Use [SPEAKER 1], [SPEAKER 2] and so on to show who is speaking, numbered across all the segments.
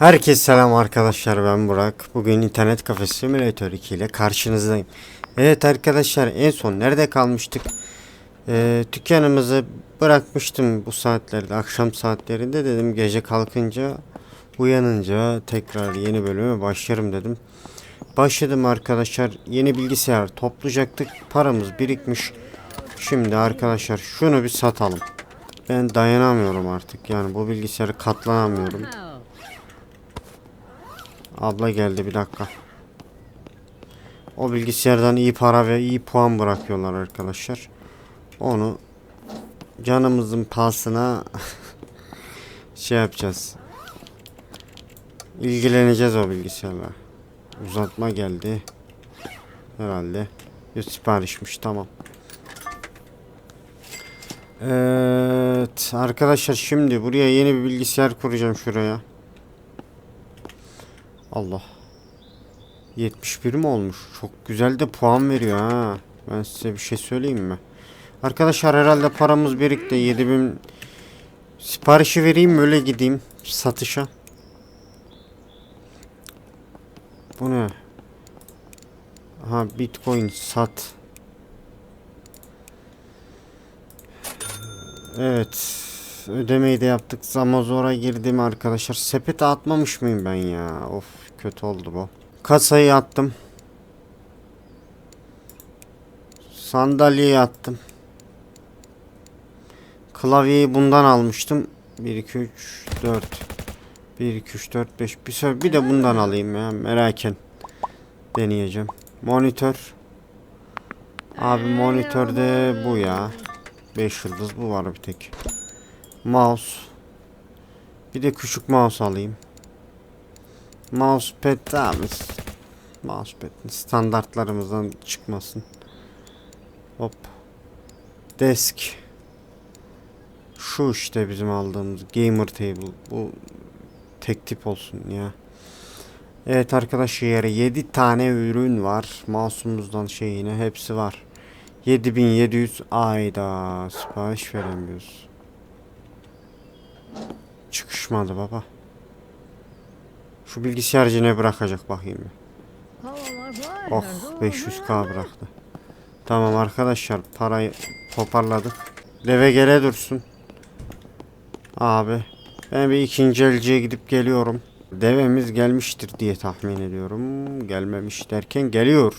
[SPEAKER 1] Herkese selam arkadaşlar ben Burak. Bugün internet kafe simülatör 2 ile karşınızdayım. Evet arkadaşlar en son nerede kalmıştık? Ee, dükkanımızı bırakmıştım bu saatlerde akşam saatlerinde dedim gece kalkınca uyanınca tekrar yeni bölüme başlarım dedim. Başladım arkadaşlar yeni bilgisayar toplayacaktık paramız birikmiş. Şimdi arkadaşlar şunu bir satalım. Ben dayanamıyorum artık yani bu bilgisayarı katlanamıyorum. Abla geldi bir dakika. O bilgisayardan iyi para ve iyi puan bırakıyorlar arkadaşlar. Onu canımızın pahasına şey yapacağız. İlgileneceğiz o bilgisayarla. Uzatma geldi. Herhalde. Bir siparişmiş tamam. Evet arkadaşlar şimdi buraya yeni bir bilgisayar kuracağım şuraya. Allah. 71 mi olmuş? Çok güzel de puan veriyor ha. Ben size bir şey söyleyeyim mi? Arkadaşlar herhalde paramız birikti. 7000 siparişi vereyim öyle gideyim satışa. Bu ne? Ha Bitcoin sat. Evet. Ödemeyi de yaptık. Zamazor'a girdim arkadaşlar. Sepete atmamış mıyım ben ya? Of kötü oldu bu. Kasayı attım. Sandalyeyi attım. Klavyeyi bundan almıştım. 1 2 3 4 1 2 3 4 5 bir sefer bir de bundan alayım ya meraken deneyeceğim. Monitör. Abi monitörde bu ya. 5 yıldız bu var bir tek. Mouse. Bir de küçük mouse alayım. Mousepad tamam. Mousepad standartlarımızdan çıkmasın. Hop. Desk. Şu işte bizim aldığımız gamer table. Bu tek tip olsun ya. Evet arkadaşlar 7 tane ürün var. Mouse'umuzdan şeyine hepsi var. 7700 ayda sipariş veremiyoruz. Çıkışmadı baba. Şu bilgisayarcı ne bırakacak bakayım bir. Oh 500k bıraktı. Tamam arkadaşlar parayı toparladık. Deve gele dursun. Abi ben bir ikinci elciye gidip geliyorum. Devemiz gelmiştir diye tahmin ediyorum. Gelmemiş derken geliyor.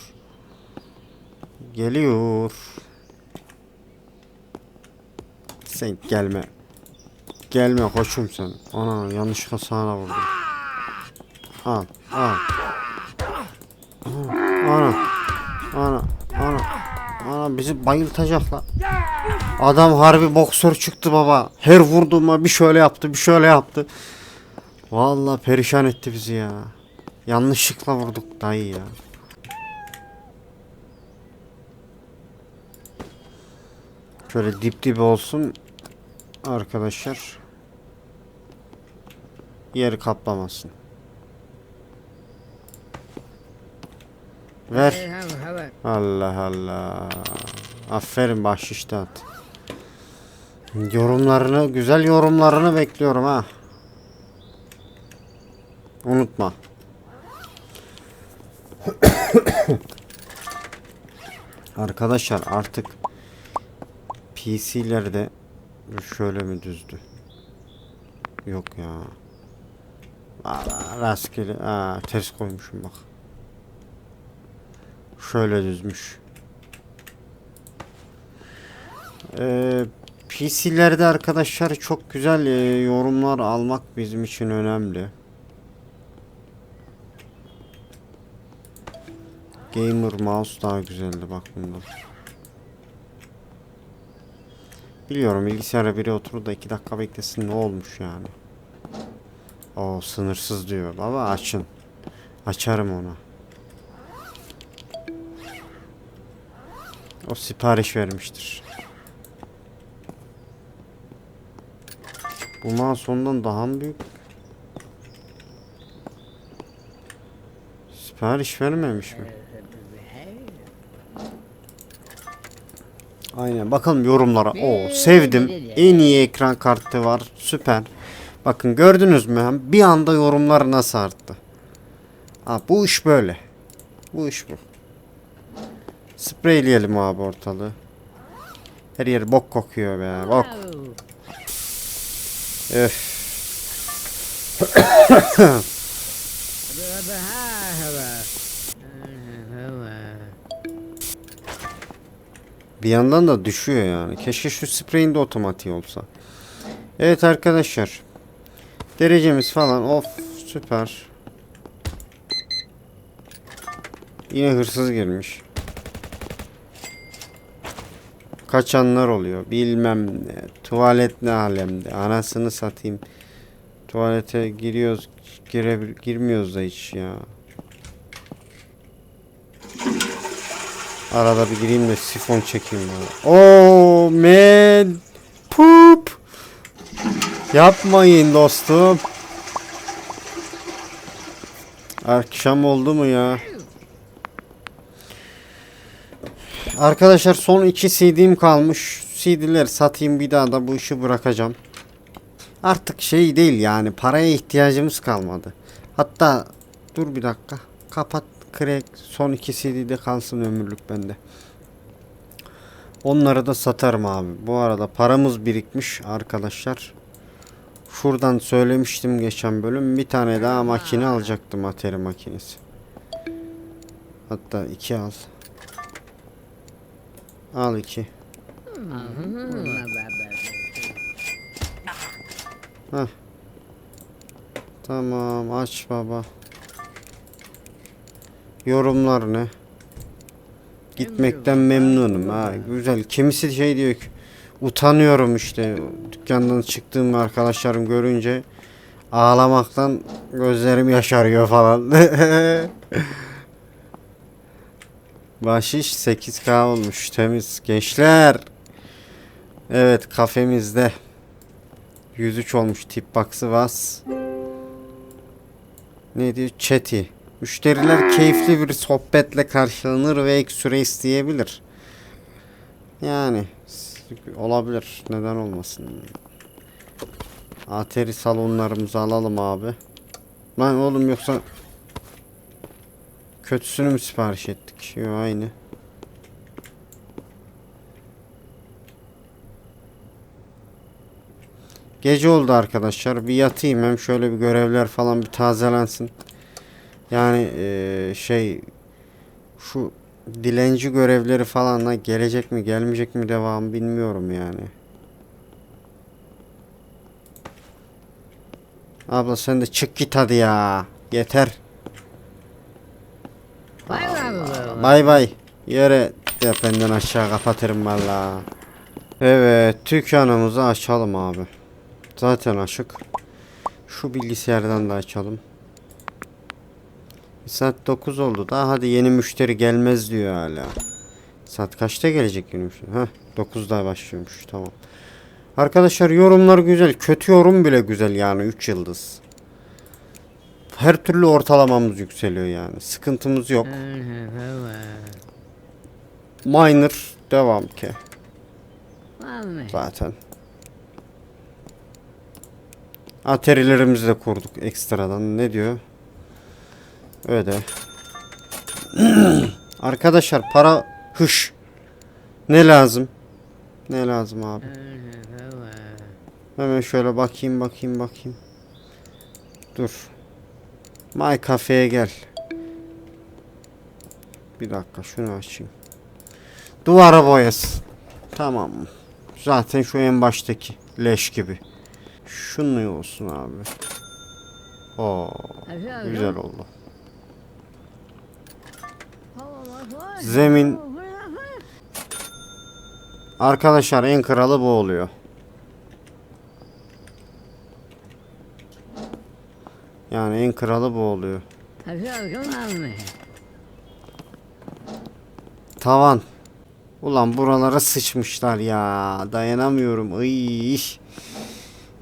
[SPEAKER 1] Geliyor. Sen gelme. Gelme koçum sen. Ana yanlışlıkla sana vurdum. Al al. Ana. Ana. Ana. Ana bizi bayıltacak la. Adam harbi boksör çıktı baba. Her vurduğuma bir şöyle yaptı bir şöyle yaptı. Vallahi perişan etti bizi ya. Yanlışlıkla vurduk dayı ya. Şöyle dip dibe olsun arkadaşlar. Yeri kaplamasın. Ver. Allah Allah. Aferin bahşiş at. Yorumlarını, güzel yorumlarını bekliyorum ha. Unutma. Arkadaşlar artık PC'lerde şöyle mi düzdü? Yok ya. Valla rastgele. Aa, ters koymuşum bak. Şöyle düzmüş. Ee, PC'lerde arkadaşlar çok güzel e, yorumlar almak bizim için önemli. Gamer mouse daha güzeldi bak bundan. Biliyorum bilgisayara biri oturur da 2 dakika beklesin ne olmuş yani. O sınırsız diyor. Baba açın. Açarım onu. O sipariş vermiştir. Bu mouse ondan daha mı büyük? Sipariş vermemiş mi? Aynen bakalım yorumlara. O sevdim. En iyi ekran kartı var. Süper. Bakın gördünüz mü? Bir anda yorumlar nasıl arttı. Ha, bu iş böyle. Bu iş bu. Spreyleyelim abi ortalığı. Her yer bok kokuyor be. Bok. Öf. Bir yandan da düşüyor yani. Keşke şu spreyin de otomatik olsa. Evet arkadaşlar. Derecemiz falan of süper. Yine hırsız girmiş. Kaçanlar oluyor. Bilmem ne. Tuvalet ne alemde. Anasını satayım. Tuvalete giriyoruz. Gire, girmiyoruz da hiç ya. Arada bir gireyim de sifon çekeyim ya. Oh man. Poop. Yapmayın dostum. Akşam oldu mu ya? Arkadaşlar son iki CD'm kalmış. CD'ler satayım bir daha da bu işi bırakacağım. Artık şey değil yani paraya ihtiyacımız kalmadı. Hatta dur bir dakika. Kapat crack son iki CD'de kalsın ömürlük bende. Onları da satarım abi. Bu arada paramız birikmiş arkadaşlar. Şuradan söylemiştim geçen bölüm. Bir tane daha makine alacaktım ateri makinesi. Hatta iki al. Al iki. Heh. Tamam aç baba. Yorumlar ne? Gitmekten memnunum ha güzel. Kimisi şey diyor ki utanıyorum işte dükkandan çıktığım arkadaşlarım görünce ağlamaktan gözlerim yaşarıyor falan. Bahşiş 8K olmuş temiz gençler. Evet kafemizde 103 olmuş tip box'ı was. Ne diyor? Chat'i. Müşteriler keyifli bir sohbetle karşılanır ve ek süre isteyebilir. Yani olabilir. Neden olmasın? Ateri salonlarımızı alalım abi. Lan oğlum yoksa kötüsünü mü sipariş ettik? Yo aynı. Gece oldu arkadaşlar. Bir yatayım hem şöyle bir görevler falan bir tazelensin. Yani eee, şey şu dilenci görevleri falan da gelecek mi gelmeyecek mi devam bilmiyorum yani. Abla sen de çık git hadi ya. Yeter. Bay bay. Yere tependen aşağı kapatırım valla. Evet dükkanımızı açalım abi. Zaten açık. Şu bilgisayardan da açalım. Saat 9 oldu da hadi yeni müşteri gelmez diyor hala. Saat kaçta gelecek yeni müşteri? Heh 9'da başlıyormuş tamam. Arkadaşlar yorumlar güzel. Kötü yorum bile güzel yani 3 yıldız. Her türlü ortalamamız yükseliyor yani. Sıkıntımız yok. Minor devam ki zaten. Aterilerimizi de kurduk ekstradan. Ne diyor? Öde. Arkadaşlar para hış. Ne lazım? Ne lazım abi? Hemen şöyle bakayım bakayım bakayım. Dur. My Cafe'ye gel. Bir dakika şunu açayım. Duvara boyası. Tamam. Zaten şu en baştaki leş gibi. Şunu olsun abi. Oo, güzel oldu. Zemin Arkadaşlar en kralı bu oluyor. Yani en kralı bu oluyor. Tavan. Ulan buralara sıçmışlar ya. Dayanamıyorum. Iy.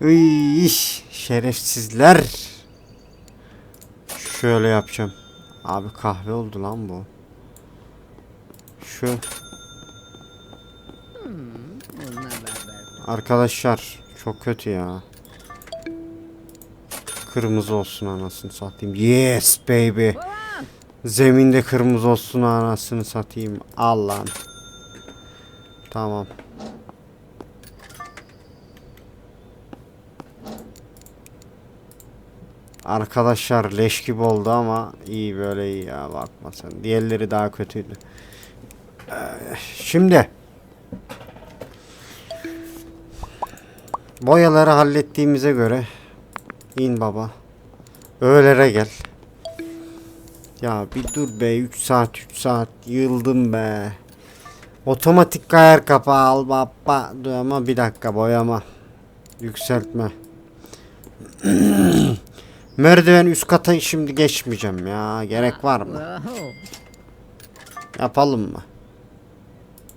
[SPEAKER 1] Iy. Şerefsizler. Şöyle yapacağım. Abi kahve oldu lan bu. Şu. Arkadaşlar çok kötü ya. Kırmızı olsun anasını satayım. Yes baby. Zeminde kırmızı olsun anasını satayım. Allah'ım. Tamam. Arkadaşlar leş gibi oldu ama iyi böyle iyi ya bakma sen. Diğerleri daha kötüydü. Ee, Şimdi boyaları hallettiğimize göre in baba. Öğlere gel. Ya bir dur be 3 saat 3 saat yıldım be. Otomatik kayar kapağı al baba. Dur ama bir dakika boyama. Yükseltme. Merdiven üst kata şimdi geçmeyeceğim ya. Gerek var mı? Yapalım mı?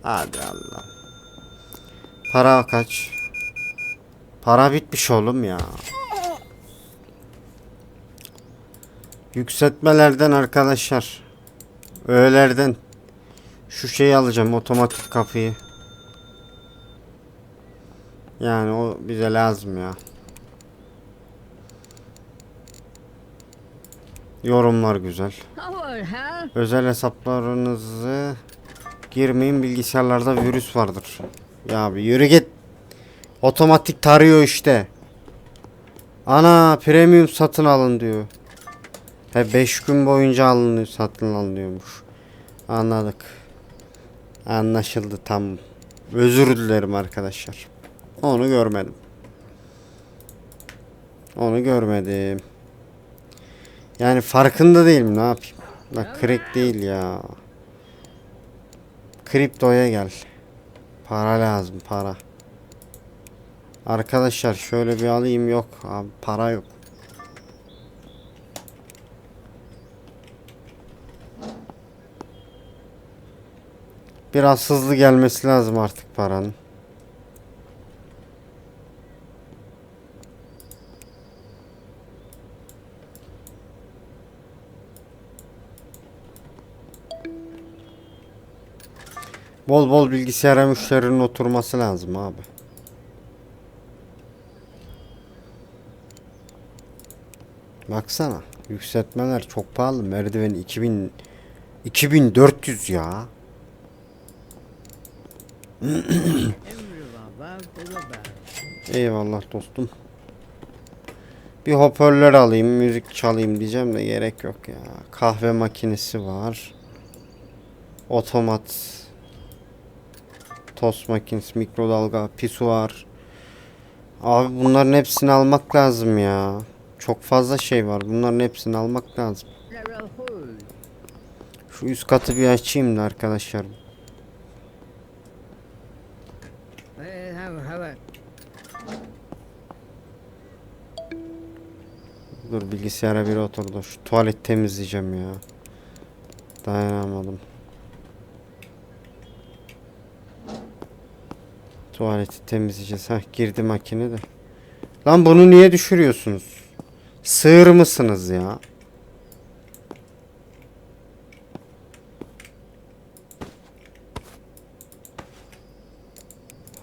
[SPEAKER 1] Hadi Allah. Para kaç? Para bitmiş oğlum ya. Yükseltmelerden arkadaşlar. Öğelerden. Şu şeyi alacağım otomatik kapıyı. Yani o bize lazım ya. Yorumlar güzel. Özel hesaplarınızı girmeyin bilgisayarlarda virüs vardır. Ya bir yürü git. Otomatik tarıyor işte. Ana premium satın alın diyor. He 5 gün boyunca alınıyor satın alınıyormuş. Anladık. Anlaşıldı tam. Özür dilerim arkadaşlar. Onu görmedim. Onu görmedim. Yani farkında değilim ne yapayım. Bak crack değil ya. Kriptoya gel. Para lazım para. Arkadaşlar şöyle bir alayım yok abi para yok. Biraz hızlı gelmesi lazım artık paranın. Bol bol bilgisayara müşterinin oturması lazım abi. Baksana yükseltmeler çok pahalı. Merdiven 2000 2400 ya. Eyvallah dostum. Bir hoparlör alayım, müzik çalayım diyeceğim de gerek yok ya. Kahve makinesi var. Otomat. Tost makinesi, mikrodalga, pisuar. Abi bunların hepsini almak lazım ya. Çok fazla şey var. Bunların hepsini almak lazım. Şu üst katı bir açayım da arkadaşlar. Dur bilgisayara bir oturdu. Şu tuvalet temizleyeceğim ya. Dayanamadım. Tuvaleti temizleyeceğiz. Heh girdi makine de. Lan bunu niye düşürüyorsunuz? Sığır mısınız ya?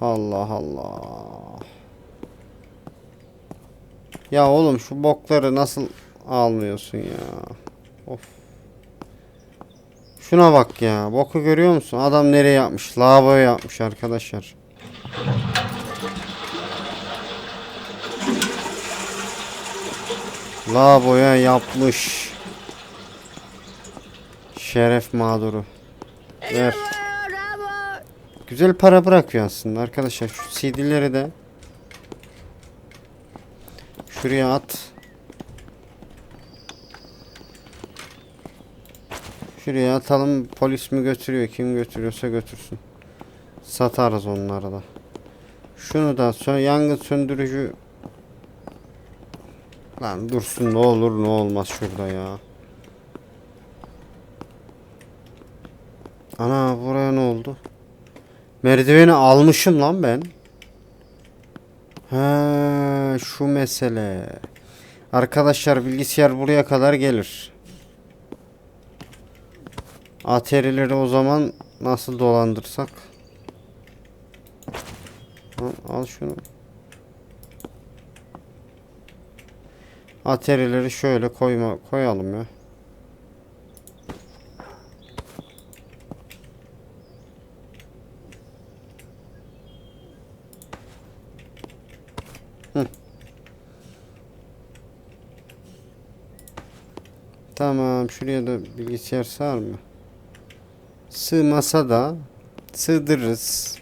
[SPEAKER 1] Allah Allah. Ya oğlum şu bokları nasıl almıyorsun ya? Of. Şuna bak ya. Boku görüyor musun? Adam nereye yapmış? Lavaboya yapmış arkadaşlar. Lavaboya yapmış. Şeref mağduru. Ver. Güzel para bırakıyor aslında arkadaşlar. Şu CD'leri de şuraya at. Şuraya atalım. Polis mi götürüyor? Kim götürüyorsa götürsün. Satarız onları da. Şunu da sö yangın söndürücü Lan dursun ne olur ne olmaz şurada ya. Ana buraya ne oldu? Merdiveni almışım lan ben. He, şu mesele. Arkadaşlar bilgisayar buraya kadar gelir. Atari'leri o zaman nasıl dolandırsak? Al, şunu. Atarileri şöyle koyma koyalım ya. Hı. Tamam şuraya da bilgisayar sığar mı? Sığmasa da sığdırırız.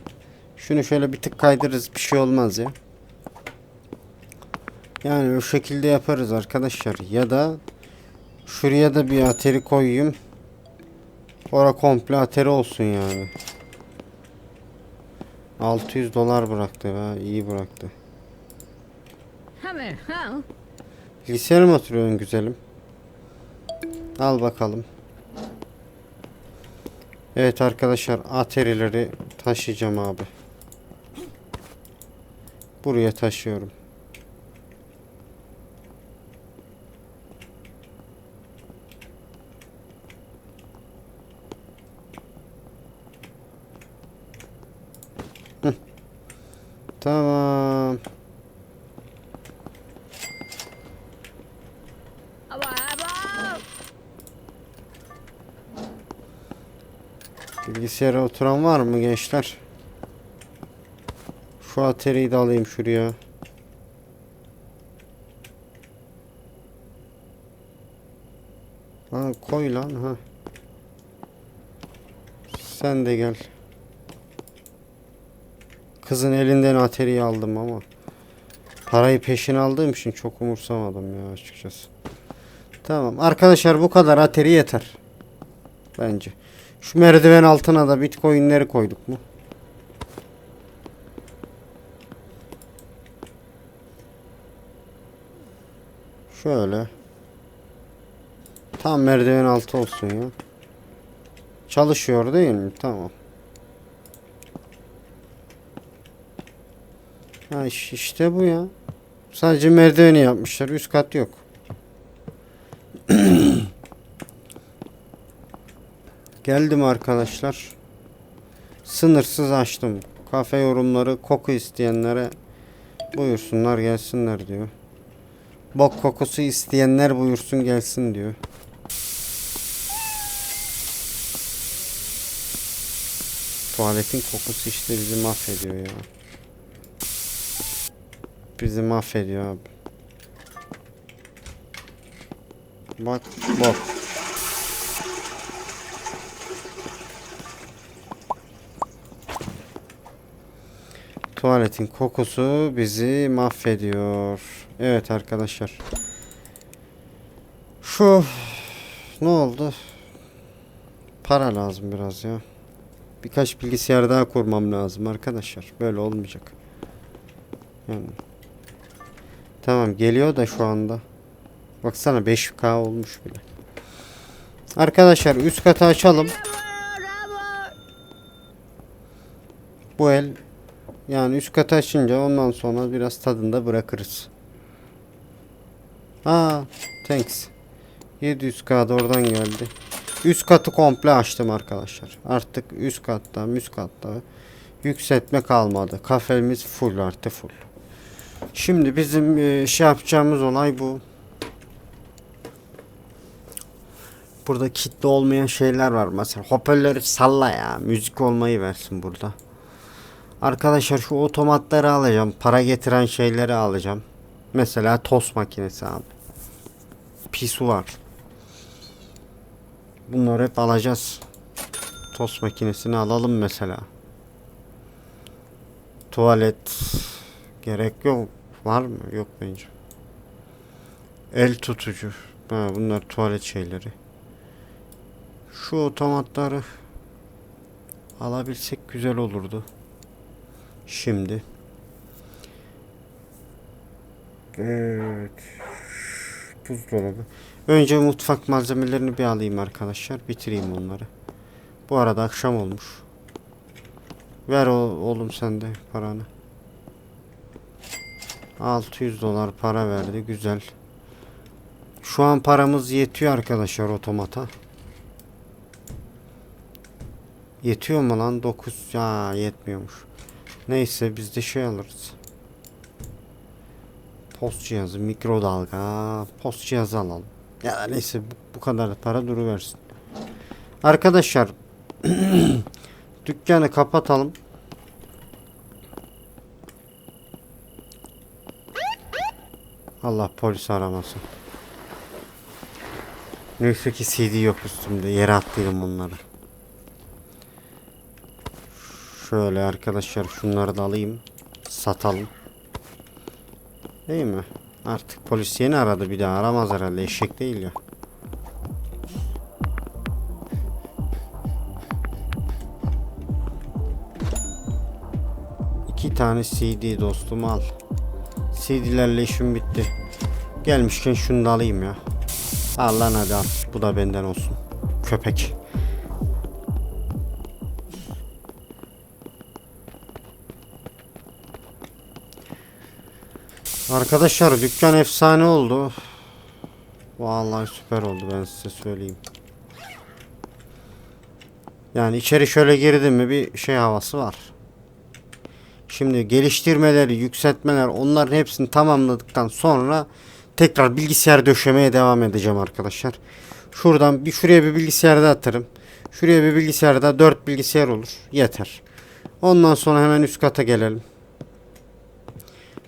[SPEAKER 1] Şunu şöyle bir tık kaydırırız bir şey olmaz ya. Yani o şekilde yaparız arkadaşlar. Ya da şuraya da bir ateri koyayım. Ora komple ateri olsun yani. 600 dolar bıraktı be. iyi bıraktı.
[SPEAKER 2] Ha.
[SPEAKER 1] Mı oturuyorsun güzelim? Al bakalım. Evet arkadaşlar aterileri taşıyacağım abi. Buraya taşıyorum. Bilgisayara oturan var mı gençler? Şu ateriyi de alayım şuraya. Ha koy lan ha. Sen de gel. Kızın elinden ateriyi aldım ama parayı peşin aldığım için çok umursamadım ya açıkçası. Tamam arkadaşlar bu kadar ateri yeter. Bence. Şu merdiven altına da bitcoinleri koyduk mu? Şöyle. Tam merdiven altı olsun ya. Çalışıyor değil mi? Tamam. Ha iş- işte bu ya. Sadece merdiveni yapmışlar. Üst kat yok. Geldim arkadaşlar. Sınırsız açtım. Kafe yorumları koku isteyenlere buyursunlar gelsinler diyor. Bok kokusu isteyenler buyursun gelsin diyor. Tuvaletin kokusu işte bizi mahvediyor ya. Bizi mahvediyor abi. Bak bok. Tuvaletin kokusu bizi mahvediyor. Evet arkadaşlar. Şu ne oldu? Para lazım biraz ya. Birkaç bilgisayar daha kurmam lazım arkadaşlar. Böyle olmayacak. Yani. Tamam geliyor da şu anda. Baksana 5K olmuş bile. Arkadaşlar üst katı açalım. Bu el yani üst katı açınca ondan sonra biraz tadında bırakırız. Aa, thanks. 700k da oradan geldi. Üst katı komple açtım arkadaşlar. Artık üst katta, üst katta yükseltme kalmadı. Kafemiz full artı full. Şimdi bizim e, şey yapacağımız olay bu. Burada kitle olmayan şeyler var. Mesela hoparlörü salla ya. Müzik olmayı versin burada. Arkadaşlar şu otomatları alacağım. Para getiren şeyleri alacağım. Mesela tost makinesi abi. Pisuar. Bunları hep alacağız. Tost makinesini alalım mesela. Tuvalet. Gerek yok. Var mı? Yok bence. El tutucu. Ha, bunlar tuvalet şeyleri. Şu otomatları alabilsek güzel olurdu. Şimdi. Evet. Buzdolabı. Önce mutfak malzemelerini bir alayım arkadaşlar. Bitireyim onları. Bu arada akşam olmuş. Ver oğlum sen de paranı. 600 dolar para verdi. Güzel. Şu an paramız yetiyor arkadaşlar otomata. Yetiyor mu lan? 9 ya yetmiyormuş. Neyse biz de şey alırız. Post cihazı, mikrodalga, post cihazı alalım. Ya neyse bu, bu kadar para duruversin. Arkadaşlar dükkanı kapatalım. Allah polis aramasın. Neyse ki CD yok üstümde. Yere attıydım bunları. Şöyle arkadaşlar şunları da alayım. Satalım. Değil mi? Artık polis yeni aradı bir daha aramaz herhalde eşek değil ya. İki tane CD dostum al. CD'lerle işim bitti. Gelmişken şunu da alayım ya. Al lan hadi al. Bu da benden olsun. Köpek. Arkadaşlar dükkan efsane oldu. Vallahi süper oldu ben size söyleyeyim. Yani içeri şöyle girdim mi bir şey havası var. Şimdi geliştirmeleri, yükseltmeler onların hepsini tamamladıktan sonra tekrar bilgisayar döşemeye devam edeceğim arkadaşlar. Şuradan bir şuraya bir bilgisayar da atarım. Şuraya bir bilgisayar da 4 bilgisayar olur. Yeter. Ondan sonra hemen üst kata gelelim.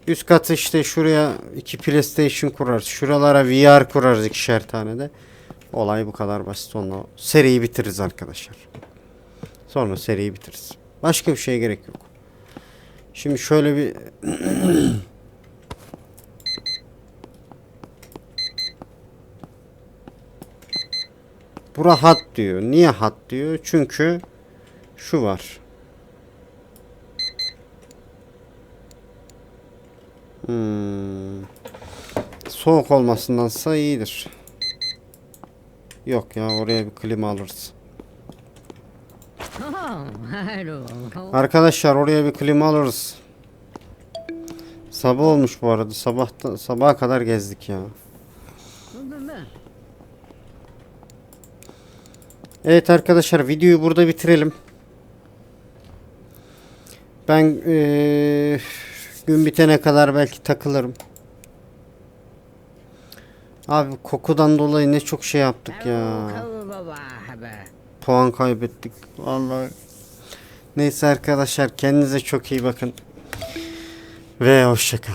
[SPEAKER 1] Üst katı işte şuraya iki PlayStation kurarız. Şuralara VR kurarız ikişer tane de. Olay bu kadar basit. Onunla seriyi bitiririz arkadaşlar. Sonra seriyi bitiririz. Başka bir şeye gerek yok. Şimdi şöyle bir Bura hat diyor. Niye hat diyor? Çünkü şu var. Hmm. Soğuk olmasındansa iyidir. Yok ya oraya bir klima alırız. Arkadaşlar oraya bir klima alırız. Sabah olmuş bu arada. Sabahta sabaha kadar gezdik ya. Evet arkadaşlar videoyu burada bitirelim. Ben eee, gün bitene kadar belki takılırım. Abi kokudan dolayı ne çok şey yaptık ya. Puan kaybettik. Vallahi. Neyse arkadaşlar kendinize çok iyi bakın. Ve hoşçakal.